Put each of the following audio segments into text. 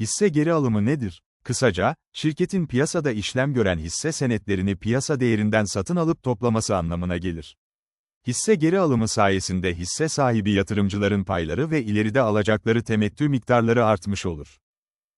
Hisse geri alımı nedir? Kısaca, şirketin piyasada işlem gören hisse senetlerini piyasa değerinden satın alıp toplaması anlamına gelir. Hisse geri alımı sayesinde hisse sahibi yatırımcıların payları ve ileride alacakları temettü miktarları artmış olur.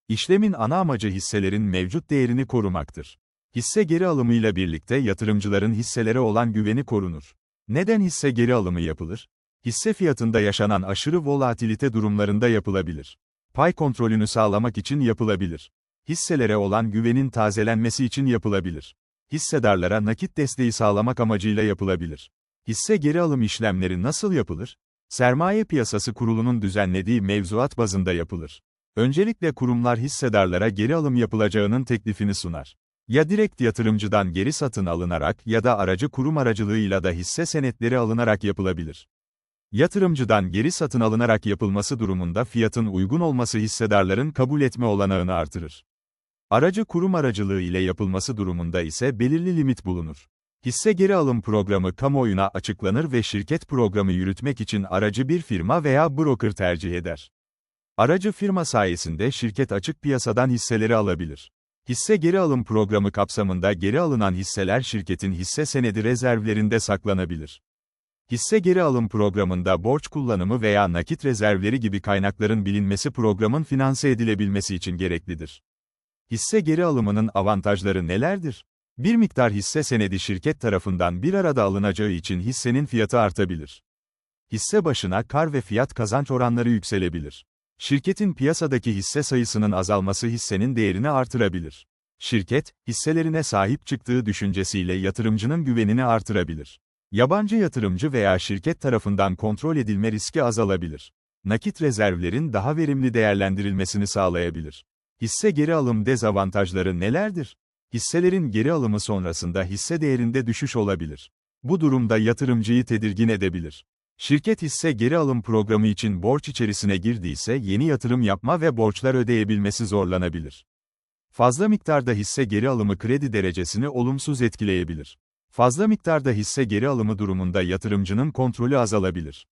İşlemin ana amacı hisselerin mevcut değerini korumaktır. Hisse geri alımıyla birlikte yatırımcıların hisselere olan güveni korunur. Neden hisse geri alımı yapılır? Hisse fiyatında yaşanan aşırı volatilite durumlarında yapılabilir. Pay kontrolünü sağlamak için yapılabilir. Hisselere olan güvenin tazelenmesi için yapılabilir. Hissedarlara nakit desteği sağlamak amacıyla yapılabilir. Hisse geri alım işlemleri nasıl yapılır? Sermaye Piyasası Kurulu'nun düzenlediği mevzuat bazında yapılır. Öncelikle kurumlar hissedarlara geri alım yapılacağının teklifini sunar. Ya direkt yatırımcıdan geri satın alınarak ya da aracı kurum aracılığıyla da hisse senetleri alınarak yapılabilir. Yatırımcıdan geri satın alınarak yapılması durumunda fiyatın uygun olması hissedarların kabul etme olanağını artırır. Aracı kurum aracılığı ile yapılması durumunda ise belirli limit bulunur. Hisse geri alım programı kamuoyuna açıklanır ve şirket programı yürütmek için aracı bir firma veya broker tercih eder. Aracı firma sayesinde şirket açık piyasadan hisseleri alabilir. Hisse geri alım programı kapsamında geri alınan hisseler şirketin hisse senedi rezervlerinde saklanabilir. Hisse geri alım programında borç kullanımı veya nakit rezervleri gibi kaynakların bilinmesi programın finanse edilebilmesi için gereklidir. Hisse geri alımının avantajları nelerdir? Bir miktar hisse senedi şirket tarafından bir arada alınacağı için hissenin fiyatı artabilir. Hisse başına kar ve fiyat kazanç oranları yükselebilir. Şirketin piyasadaki hisse sayısının azalması hissenin değerini artırabilir. Şirket, hisselerine sahip çıktığı düşüncesiyle yatırımcının güvenini artırabilir. Yabancı yatırımcı veya şirket tarafından kontrol edilme riski azalabilir. Nakit rezervlerin daha verimli değerlendirilmesini sağlayabilir. Hisse geri alım dezavantajları nelerdir? Hisselerin geri alımı sonrasında hisse değerinde düşüş olabilir. Bu durumda yatırımcıyı tedirgin edebilir. Şirket hisse geri alım programı için borç içerisine girdiyse yeni yatırım yapma ve borçlar ödeyebilmesi zorlanabilir. Fazla miktarda hisse geri alımı kredi derecesini olumsuz etkileyebilir. Fazla miktarda hisse geri alımı durumunda yatırımcının kontrolü azalabilir.